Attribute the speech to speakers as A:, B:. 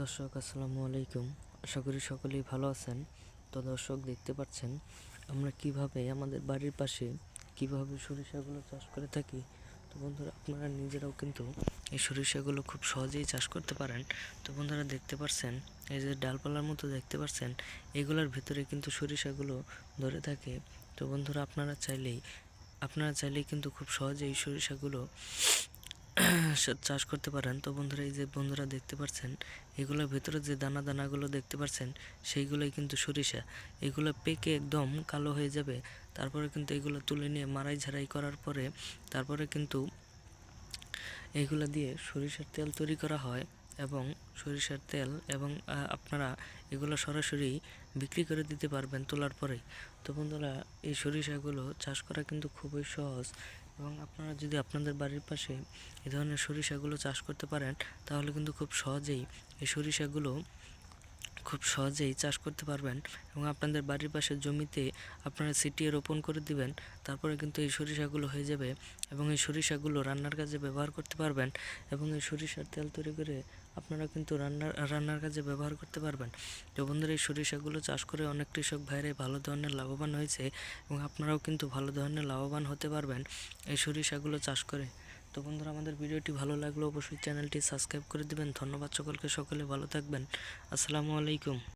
A: দর্শক, আসসালামু আলাইকুম। আশা করি সকলেই ভালো আছেন। তো দর্শক, দেখতে পাচ্ছেন আমরা কীভাবে আমাদের বাড়ির পাশে কীভাবে সরিষাগুলো চাষ করে থাকি? তো বন্ধুরা, আপনারা নিজেরাও কিন্তু এই সরিষাগুলো খুব সহজেই চাষ করতে পারেন। তো বন্ধুরা, দেখতে পাচ্ছেন, এই যে ডালপালার মতো দেখতে পাচ্ছেন, এগুলোর ভিতরে কিন্তু সরিষাগুলো ধরে থাকে। তো বন্ধুরা, আপনারা চাইলেই আপনারা চাইলেই কিন্তু খুব সহজে এই সরিষাগুলো চাষ করতে পারেন। তো বন্ধুরা, এই যে বন্ধুরা দেখতে পাচ্ছেন এগুলোর ভেতরে যে দানা দানাগুলো দেখতে পাচ্ছেন সেইগুলোই কিন্তু সরিষা। এগুলো পেকে একদম কালো হয়ে যাবে। তারপরে কিন্তু এগুলো তুলে নিয়ে মারাই ঝাড়াই করার পরে তারপরে কিন্তু এগুলো দিয়ে সরিষার তেল তৈরি করা হয় এবং সরিষার তেল এবং আপনারা এগুলো সরাসরি বিক্রি করে দিতে পারবেন তোলার পরেই তো বন্ধুরা, এই সরিষাগুলো চাষ করা কিন্তু খুবই সহজ। এবং আপনারা যদি আপনাদের বাড়ির পাশে এ ধরনের সরিষাগুলো চাষ করতে পারেন, তাহলে কিন্তু খুব সহজেই এই সরিষাগুলো খুব সহজেই চাষ করতে পারবেন এবং আপনাদের বাড়ির পাশের জমিতে আপনারা সিটিয়ে রোপণ করে দিবেন, তারপরে কিন্তু এই সরিষাগুলো হয়ে যাবে এবং এই সরিষাগুলো রান্নার কাজে ব্যবহার করতে পারবেন এবং এই সরিষার তেল তৈরি করে আপনারা কিন্তু রান্নার রান্নার কাজে ব্যবহার করতে পারবেন। তো বন্ধুরা, এই সরিষাগুলো চাষ করে অনেক কৃষক ভাইরাই ভালো ধরনের লাভবান হয়েছে এবং আপনারাও কিন্তু ভালো ধরনের লাভবান হতে পারবেন এই সরিষাগুলো চাষ করে। তো বন্ধুরা, আমাদের ভিডিওটি ভালো লাগলে অবশ্যই চ্যানেলটি সাবস্ক্রাইব করে দেবেন। ধন্যবাদ সকলকে, সকলে ভালো থাকবেন। আসসালামু আলাইকুম।